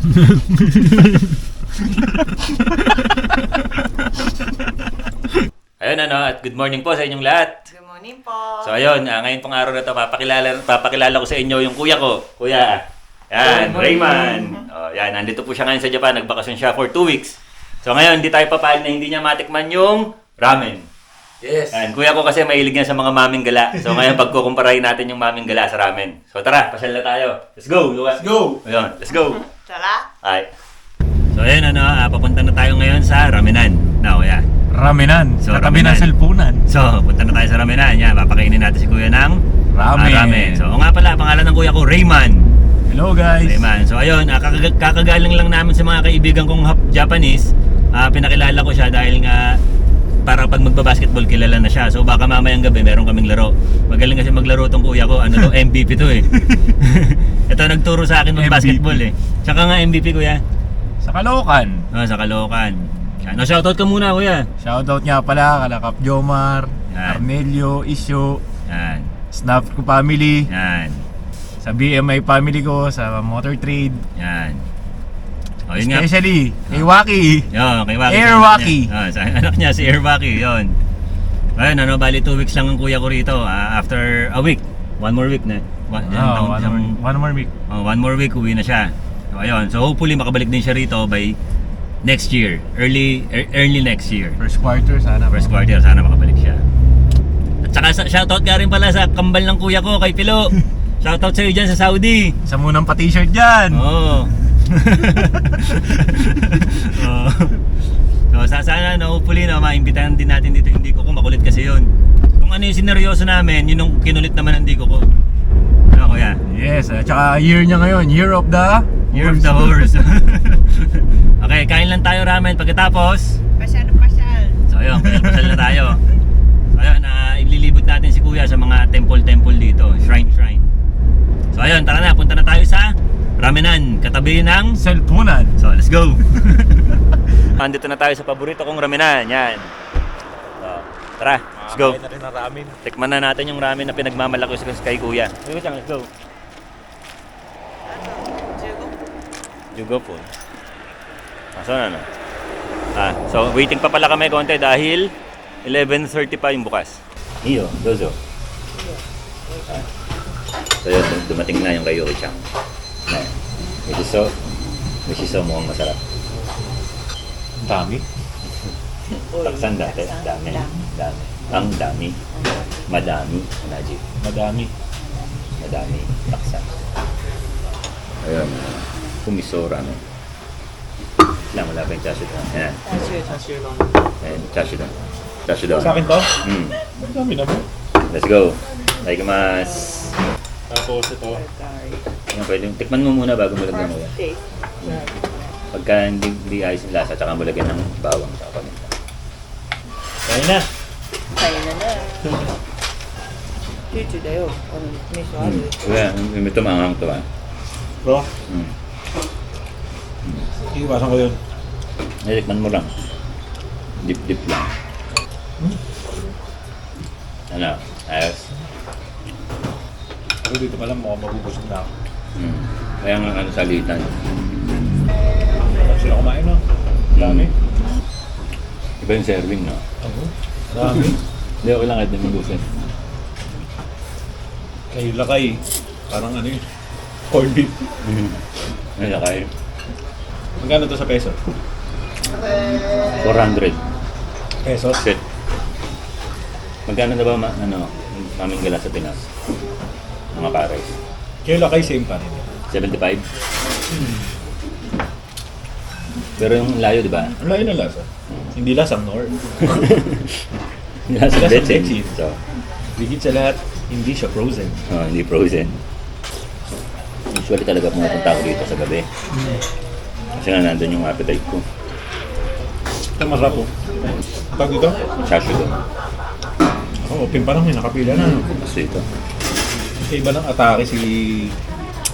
Ayun ano, at good morning po sa inyong lahat. Good morning po. So ayun, ah, ngayon pong araw na to, papakilala, papakilala ko sa inyo yung kuya ko. Kuya, yan, Rayman. Oh, yan, nandito po siya ngayon sa Japan, nagbakasyon siya for two weeks. So ngayon, hindi tayo papayag na hindi niya matikman yung ramen. Yes. Yan, kuya ko kasi mahilig yan sa mga maming gala. So ngayon, pagkukumparahin natin yung maming gala sa ramen. So tara, pasyal na tayo. Let's go! Let's go. Ayun, let's go! Tara. Ay. So ayun ano, ah, papunta na tayo ngayon sa Ramenan. Now, yeah. Ramenan. So, Katabi ramenan. ng selpunan. So, punta na tayo sa Ramenan. Yan, papakainin natin si Kuya ng Ramen. ah, ramen. So, o nga pala, pangalan ng kuya ko, Rayman. Hello guys. Rayman. So, ayun, ah, kakag- kakagaling lang namin sa mga kaibigan kong hap- Japanese. Ah, pinakilala ko siya dahil nga para pag magbabasketball kilala na siya. So baka mamayang gabi meron kaming laro. Magaling kasi maglaro tong kuya ko. Ano to? MVP to eh. Ito nagturo sa akin mag-basketball eh. Tsaka nga MVP kuya. Sa Caloocan. Oh, sa Caloocan. Yan. No, shoutout ka muna kuya. Shoutout nga pala kala Kap Jomar, Yan. Arnelio, Isyo, Yan. Snap ko family, Yan. sa BMI family ko, sa Motor Trade. Yan. O, yun nga. Especially, kay Waki. Yun, kay Waki. Air Waki. Ah, sa anak niya, si Air Waki. Yun. Ayun, ano, bali two weeks lang ang kuya ko rito. Ah, after a week. One more week na. One, Oh, taon- one, isang- more, one more week. oh, one more week, uwi na siya. So, ayun. So, hopefully, makabalik din siya rito by next year. Early er- early next year. First quarter sana. First quarter, sana makabalik siya. At saka, sa- shoutout ka rin pala sa kambal ng kuya ko, kay Pilo. shoutout sa'yo dyan sa Saudi. Sa munang pa t-shirt dyan. Oo. Oo. So, sa sana no, hopefully no, maimbitahan din natin dito hindi ko kung makulit kasi yun. Kung ano yung sineryoso namin, yun yung kinulit naman ng di ko ko. Ano kuya? Yes, at saka year niya ngayon, year of the... Year of the horse. okay, kain lang tayo ramen pagkatapos. Pasyal na pasyal. So ayun, pasal na tayo. So ayun, ah, ililibot natin si kuya sa mga temple-temple dito, shrine-shrine. So ayun, tara na, punta na tayo sa Ramenan, katabi ng Selpunan. So, let's go! Andito na tayo sa paborito kong ramenan. Yan. So, tara, let's go. na rin ang ramen. Tikman na natin yung ramen na pinagmamalaki sa kay Kuya. Sige, let's go. Jugo. Po. Ah, so, ano? Ah, so, waiting pa pala kami konti dahil 11.30 pa yung bukas. Iyo, dozo. Ah. So, yun, dumating na yung kay Yuki Chang. Which is so, which is so mukhang masarap. Dami. Taksan dati, dami. Dami. Ang dami. Madami. Naji. Madami. Madami. Taksan. Ayun. Kumisora, no? Lang, wala pa yung chashu doon. Ayan. Ayan, chashu doon. Chashu doon. Sa akin to? Mm. Madami na mo. Let's go. Daikimasu. Tapos ito. Yan, pwede. Tikman mo muna bago mo lagyan mo yan. Taste. Pagka hindi, hindi ayos yung lasa, tsaka mo lagyan ng bawang sa paminta. Kaya na. Kaya na na. Chuchu da yo. Ano, miso Mm. aru. Kuya, may ito maanghang to ah. Bro, Mm. iiwasan ko yun. Eh, tikman mo lang. Dip-dip lang. Ano? Ayos. Ako dito pa lang, mukhang mabubusog na ako. Mm. Kaya nga ano salitan. Tapos sila kumain no? Dami. Iba yung serving, no? Oo. Dami. Hindi, okay lang kahit namubusin. Kay Lakay. Parang ano yun. Corned beef. Ay, lakay. Magkano to sa peso? 400. Pesos? Shit. Magkano na ba ma- ano, maming gala sa Pinas? Mga pares. Kay Lakay same pa rin. 75? Pero yung layo, di ba? Ang layo ng lasa. Hindi lasang nor. Nasa Lasang betsin. betsin. So, Bigit sa lahat, hindi siya frozen. oh, hindi frozen. Usually talaga pumupunta ako dito sa gabi. Kasi nga nandun yung appetite ko. Ito masarap po. Tag dito? Chashu doon. Oo, open pa lang may nakapila na. Gusto ito. Iba ng atake si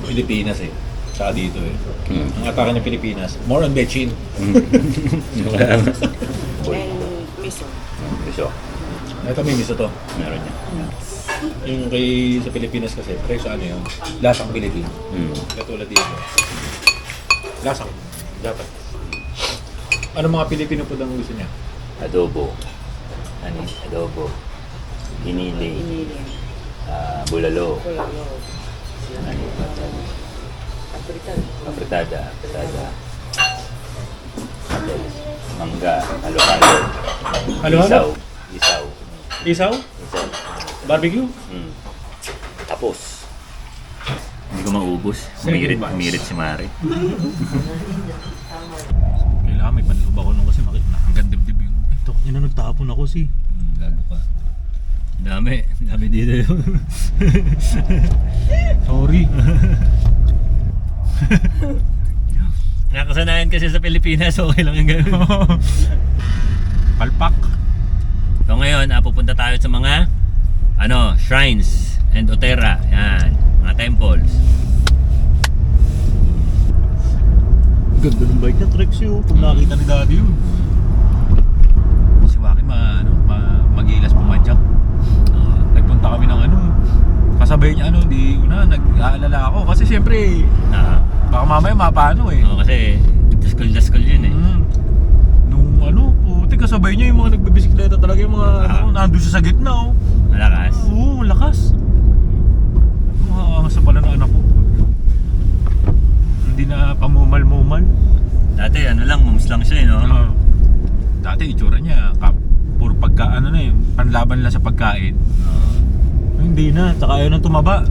Pilipinas eh. Saka dito eh. Hmm. Ang atake ng Pilipinas, more on bechin. Boy. And miso. Gusto. Ito may miso to. Meron niya. Yung kay sa Pilipinas kasi, preso ano yun, lasang Pilipino. Hmm. Katulad dito. Lasang. Dapat. Ano mga Pilipino po ang gusto niya? Adobo. Ano? Adobo. Ginili. Iniling. Ah, bulalo. Wala. Ano? Apritan. Apretada. Apretada. Mangga. Halo-halo. Halo-halo? Isaw. Isaw. Isaw? Isaw. Barbecue? Mm. Tapos. Hindi ko maubos. Umirit, umirit si Mari. Kailangan may panloob ako nung kasi makit na hanggang dibdib yung... Ito, yun na nagtapon ako si. Hmm, gago ka. Dami. Dami dito yun. Sorry. Nakasanayan kasi sa Pilipinas, okay lang yung gano'n. Palpak. so ngayon, ah, pupunta tayo sa mga ano, shrines and otera. Yan. Mga temples. Ganda ng bike na Trexie oh. Kung nakita ni Daddy yun. Si Waki ma, ano, ma, mag-ilas pumadyak. Oo. Nagpunta kami ng ano. Kasabay niya ano, di una, nag-aalala ako. Kasi siyempre, Ah, baka mamaya mapano eh. oo, kasi daskal-daskal yun eh. Mm. Nung ano, puti kasabay niya yung mga nagbibisikleta talaga yung mga Ah. ano, nandun siya sa gitna oh. Malakas. Oo, lakas. Maangas sa pala ng anak ko. Hindi na pamumal-mumal. Dati ano lang, mums lang siya eh, no? Ah. Dati itsura niya, kap, puro pagka, ano na yun, panlaban lang sa pagkain. Oo. Hindi na, tsaka ayaw nang tumaba.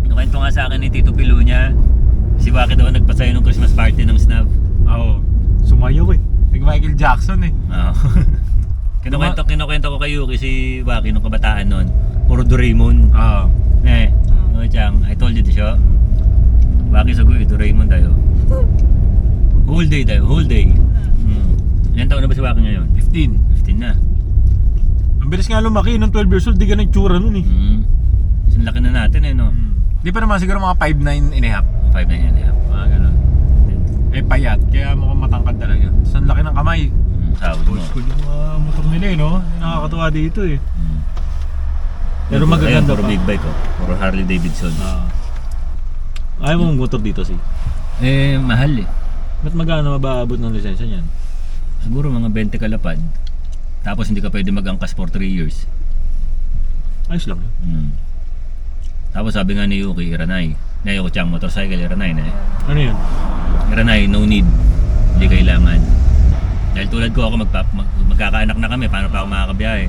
Kinukwento nga sa akin ni Tito Pilo niya, si Waki daw nagpasayo ng Christmas party ng Snap. Oo, sumayaw eh. Nag Michael Jackson eh. Oo. kinukwento, kinukwento ko kay Yuki si Waki nung kabataan nun. Puro Doraemon. Oo. Eh, no, Chang, I told you this, yo. Waki sa guy, Doraemon tayo. Whole day tayo, whole day. Hmm. Ilan taon na ba si Waki ngayon? 15. 15 na. Ang bilis nga lumaki, nung 12 years old, di ka nagtsura nun eh. Hmm. Sinlaki na natin eh, no? Di pa naman siguro mga 5'9 and a half. 5 na yan, yeah. Mga ganun. Eh payat, kaya mukhang matangkad talaga. Ang laki ng kamay. Hmm, sahod mo. Old school yung mga motor nila eh, no? Nakakatuwa dito eh. Hmm. Pero magaganda Ayun, pa. big bike, oh. Puro Harley Davidson. Ah. Ayaw mong motor dito, si. Eh, mahal eh. Ba't magkano mabaabot ng lisensya niyan? Siguro mga 20 kalapad. Tapos hindi ka pwede mag-angkas for 3 years. Ayos lang yun. Hmm. Tapos sabi nga ni Yuki, Iranay. Na Yuki Chang motorcycle, Iranay na eh. Ano yun? Iranay, no need. Hindi kailangan. Dahil tulad ko ako, magpa, mag, magkakaanak na kami, paano pa ako makakabiyahe?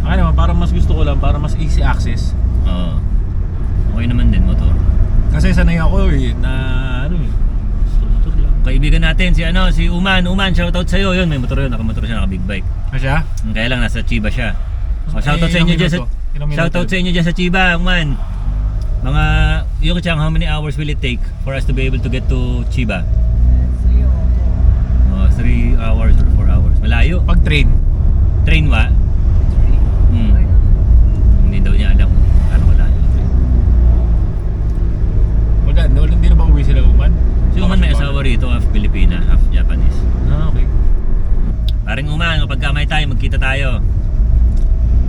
Ako naman, parang mas gusto ko lang, para mas easy access. Oo. Okay naman din motor. Kasi sanay ako eh, na ano eh. Gusto motor lang. Kaibigan natin, si ano, si Uman. Uman, shoutout sa'yo. Yun, may motor yun. Nakamotor siya, naka big bike. Ano siya? Kaya lang, nasa Chiba siya. O, Eh, shoutout sa inyo dyan sa... Shoutout sa inyo dyan sa Chiba, Uman. Mga, Yuki Chang, how many hours will it take for us to be able to get to Chiba? Oh, 3 hours or 4 hours. Malayo. Pag train, Train wa? Hmm. Hindi daw niya alam kung ano malayo. wala, wala, hindi na ba uwi sila uman? Si Uman rito, half Filipina, half Japanese. Ah, okay. Paring Uman, kapag ka may time, magkita tayo.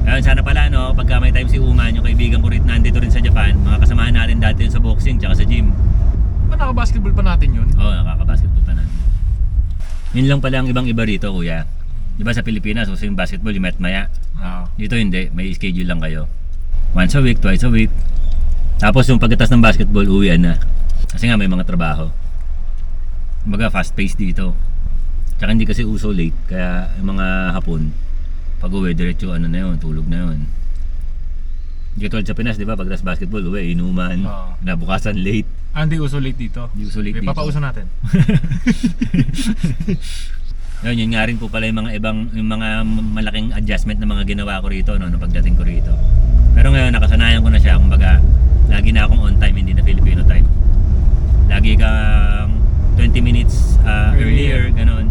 Ayun, sana pala no, kapag ka may time si Uman, yung kaibigan ko rito nandito rin sa Japan, mga kasamahan natin dati yun sa boxing tsaka sa gym. Pa naka-basketball pa natin yun? Oo, oh, nakakabasketball pa natin. Yun lang pala ang ibang iba rito, kuya. Di ba sa Pilipinas, uso yung basketball, yung maya. Oo. Dito hindi, may schedule lang kayo. Once a week, twice a week. Tapos yung pagkatas ng basketball, uwian na. Kasi nga may mga trabaho. Kumbaga fast paced dito. Tsaka hindi kasi uso late, kaya yung mga hapon, pag uwi, diretso ano na yun, tulog na yun. Hindi katulad sa Pinas, di ba? Pagkatas basketball, uwi, inuman, Oo. nabukasan late. Ah, hindi uso late dito. Hindi uso late dito. papauso natin. Yun, yun nga rin po pala yung mga ibang, yung mga malaking adjustment na mga ginawa ko rito, no, nung pagdating ko rito. Pero ngayon, nakasanayan ko na siya, kumbaga, lagi na akong on time, hindi na Filipino time. Lagi kang 20 minutes uh, earlier, Earlier. ganun.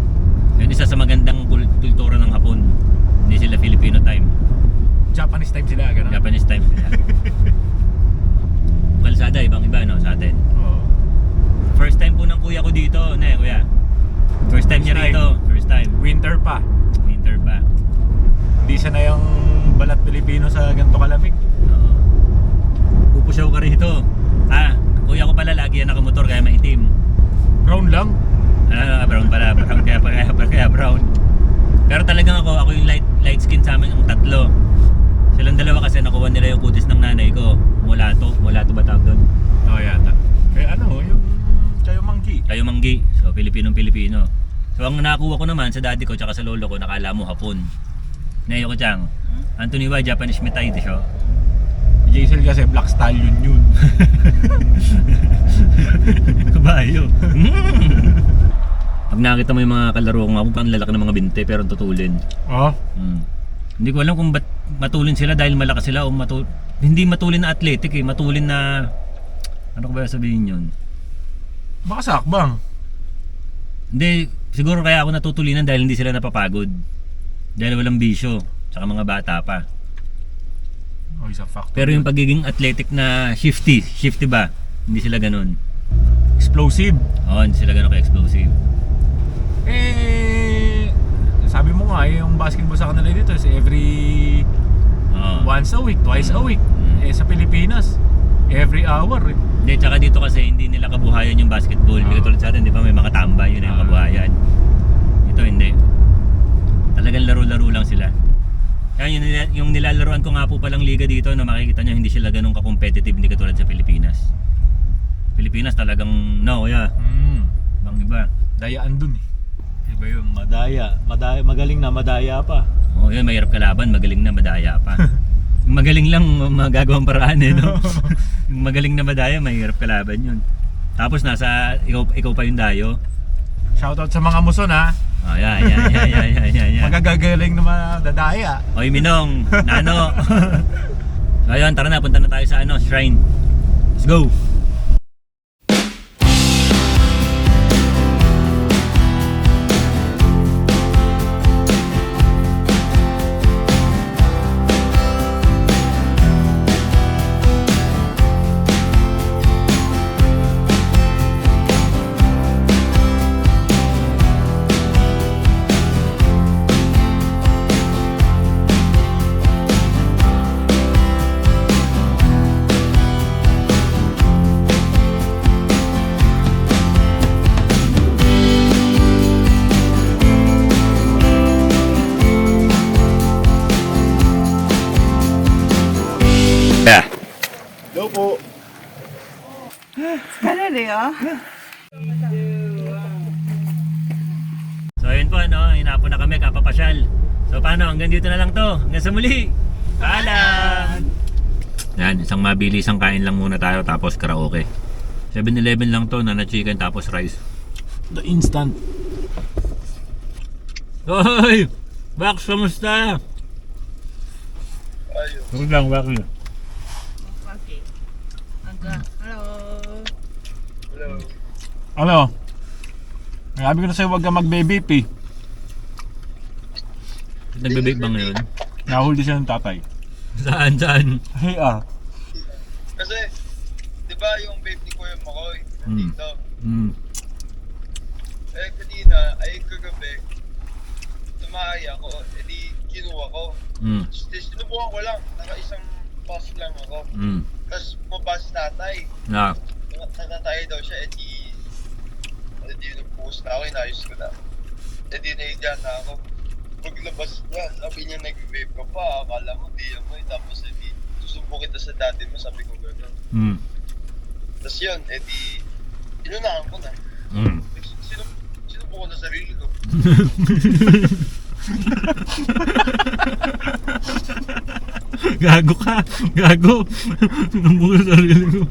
Yun isa sa magandang kul- kultura ng Hapon. Hindi sila Filipino time. Japanese time sila, gano'n? Japanese time sila. Kalsada, ibang iba, no, sa atin. Oo. First time po ng kuya ko dito, ne, kuya. First time niya First time. rito. First time. Winter pa. Winter pa. Hindi siya na yung balat Pilipino sa ganito kalamig. Oo. Pupusyaw ka rito. Ah, kuya ko pala lagi yan nakamotor kaya maitim. Round lang. Ah, brown pala. Brown kaya, kaya, kaya, kaya brown. Pero talagang ako, ako yung light light skin sa amin, yung tatlo. Silang dalawa kasi nakuha nila yung kutis ng nanay ko. Mulato. Mulato ba tawag doon? Oo, yata. Eh ano, yung Chayo Monkey. Kayo manggi. So, Pilipinong-Pilipino. So, ang nakuha ko naman sa daddy ko tsaka sa lolo ko, nakala mo hapon. Nayo ko chang. Anthony Wa, Japanese Metai de siya. Jaisel kasi Black Stallion yun. Kabayo. Pag nakita mo yung mga kalaro ko nga, ang lalaki ng mga binte pero ang tutulin. Oo. Mm. Hindi ko alam kung ba't matulin sila dahil malakas sila o matul hindi matulin na athletic eh, matulin na ano ko ba sabihin yun? Baka sakbang. Hindi, siguro kaya ako natutulinan dahil hindi sila napapagod. Dahil walang bisyo, tsaka mga bata pa. Oh, isa factor. Pero yung pagiging athletic na shifty, shifty ba? Hindi sila ganun. Explosive. Oo, hindi sila ganun ka-explosive. Eh, sabi mo nga, yung basketball sa kanila dito is every Oo. once a week, twice a week. Mm. Eh, sa Pilipinas, every hour. eh. Hindi, tsaka dito kasi hindi nila kabuhayan yung basketball. Hindi Ah. katulad sa atin, di ba may mga tambay, yun na yung Ah. kabuhayan. Ito hindi. Talagang laro-laro lang sila. Kaya yung, yung nilalaroan ko nga po palang liga dito na makikita nyo hindi sila ganun ka-competitive hindi katulad sa Pilipinas. Pilipinas talagang no, yeah. Mm. Bang iba. Dayaan dun eh. Iba yung madaya. madaya. Magaling na madaya pa. Oh, yun, mahirap kalaban, magaling na madaya pa. magaling lang magagawang paraan eh, no? magaling na madaya, mahirap kalaban yun. Tapos nasa, ikaw, ikaw pa yung dayo. Shoutout sa mga muson ha. Oh, yan, yan, yan, yan, yan, yan, yan. Magagagaling na mga dadaya. Oy, Minong, Nano. so, ayun, tara na, punta na tayo sa ano, shrine. Let's go. Kanariyo? So ayun po, ano, hinapo na kami, kapapasyal. So paano, hanggang dito na lang to. Hanggang sa muli. Paalam! Yan, isang mabili, isang kain lang muna tayo tapos karaoke. 7-Eleven lang to, nana chicken tapos rice. The instant. Hoy! Bax, kamusta? Ayun lang, Bax. Okay. Aga. Ano? Sabi ko na sa'yo huwag ka mag-baby eh. Nagbe-bake ba ngayon? Nahuli siya ng tatay. Saan, saan? Hey ah. Kasi, di ba yung babe ni Kuya Makoy, Hmm. nandito. Hmm. Eh, kanina, ay kagabi, tumahay ako, edi kinuha ko. Tapos sinubukan ko lang, naka isang pass lang ako. Hmm. Tapos bumaba si tatay, Na. natatay daw siya, edi, edi nag-post na ako, inayos ko na. Edi nahiga na ako. Paglabas niya, sabi niya nag-vape ka pa, akala mo di ako eh. Tapos edi, susumpo kita sa dati mo, sabi ko gano'n. Hmm. Tapos yun, edi, inunahan ko na. Sino, sino po ko na sarili ko? Gago ka. Gago. Nabuka sa sarili ko.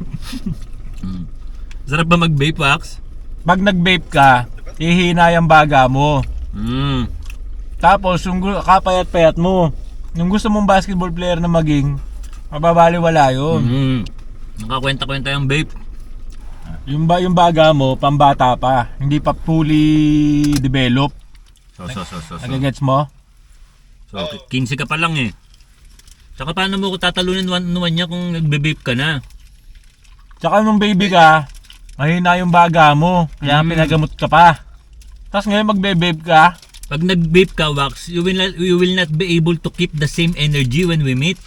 Hmm. Sarap ba mag-vape, Wax? Pag nag-vape ka, ihina yung baga mo. Hmm. Tapos, yung kapayat-payat mo. Yung gusto mong basketball player na maging, mababaliwala yun. Hmm. Nakakwenta-kwenta yung vape. Yung, ba, yung baga mo, pambata pa. Hindi pa fully developed. So, so, so, so, so. Nagagets mo? So, 15 ka pa lang eh. Tsaka paano mo ko tatalunin one on one niya kung nagbe-vape ka na? Tsaka nung baby ka, mahina yung baga mo. Kaya Mm. pinagamot ka pa. Tapos ngayon magbe-vape ka, Pag nag-vape ka, Wax, you will, not, you will not be able to keep the same energy when we meet.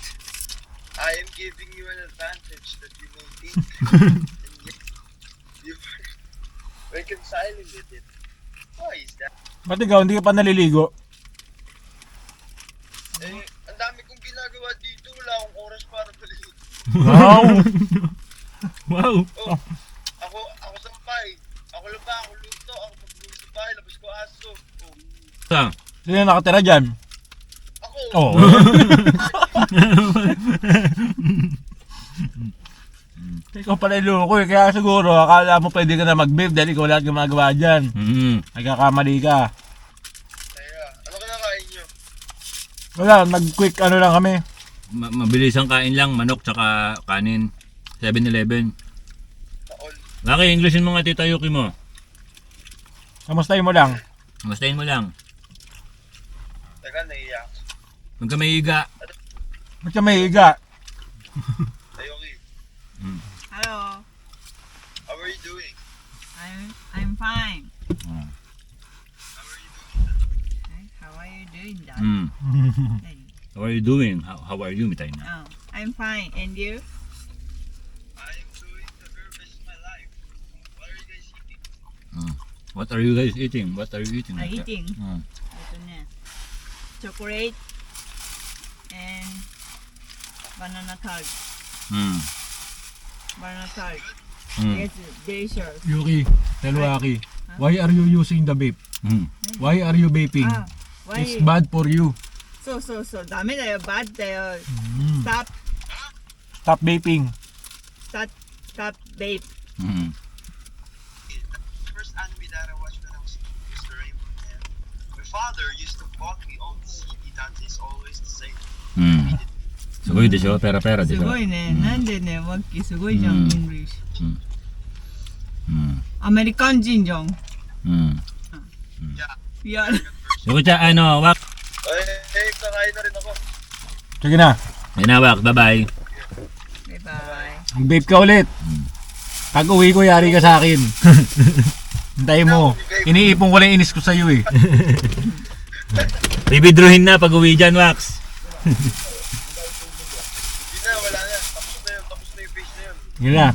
I am giving you an advantage that you may think. you, reconciling with it. Why is that? Ba't ikaw, hindi ka pa naliligo? Eh, ang dami kong ginagawa dito. Wala akong oras para maligo. Wow! Wow! Oh. Laba, ako luto, ako magluluto sa bahay, labas ko aso. Oh, Sa? Sino nakatira dyan? ako, Oo. Ikaw pala iloko eh, kaya siguro akala mo pwede ka na mag-babe dahil ikaw lahat gumagawa dyan. Mm. Nagkakamali ka. kaya, ano ka nakain nyo? Wala, nag-quick ano lang kami. Ma- mabilis ang kain lang, manok tsaka kanin. 7-Eleven. Laki, Englishin mo nga tita Yuki mo. Kamustahin mo lang. Bastahin mo lang. Teka, naiiyak. Huwag ka may higa. Ba't ka may higa? Tayoki, Hello. how are you doing? I'm I'm fine. Oh. How are you doing? How are you doing? Mm. Hey. How are you doing? How, how are you, Mitay na? Oh, I'm fine. And you? I am doing the very best of my life. What are you guys eating? What are you guys eating? What are you eating? I'm eating. Uh. Ito ah. na. Chocolate and banana card. Hmm. Banana card. Hmm. Yes, delicious. Yuki, tell Waki, huh? why are you using the vape? Hmm. hmm. Why are you vaping? Ah, why? It's bad for you. So, so, so. Dami na yun. Bad na yun. Mm. Stop. Stop vaping. Stop, stop vape. Mm. father used to bought me all the CD that is always the same. Mm. すごいでしょペラペラでしょすごいね。うんなんでね、ワッキーすごいじゃん、うん English。うん。アメリカン人じゃん。うん。いや、 Yuki cha, ano, wak. Eh, eh, kakain na rin ako. Sige na, Ayun na, wak. Bye-bye. Bye-bye. mag-vape ka ulit. Pag uwi ko, yari ka sa akin. Hintayin mo. Iniipon ko lang yung inis ko sa'yo eh. Bibidruhin na pag uwi dyan, Wax. Hindi na, wala na. Tapos na yun. Tapos na yung face na yun. Yun na.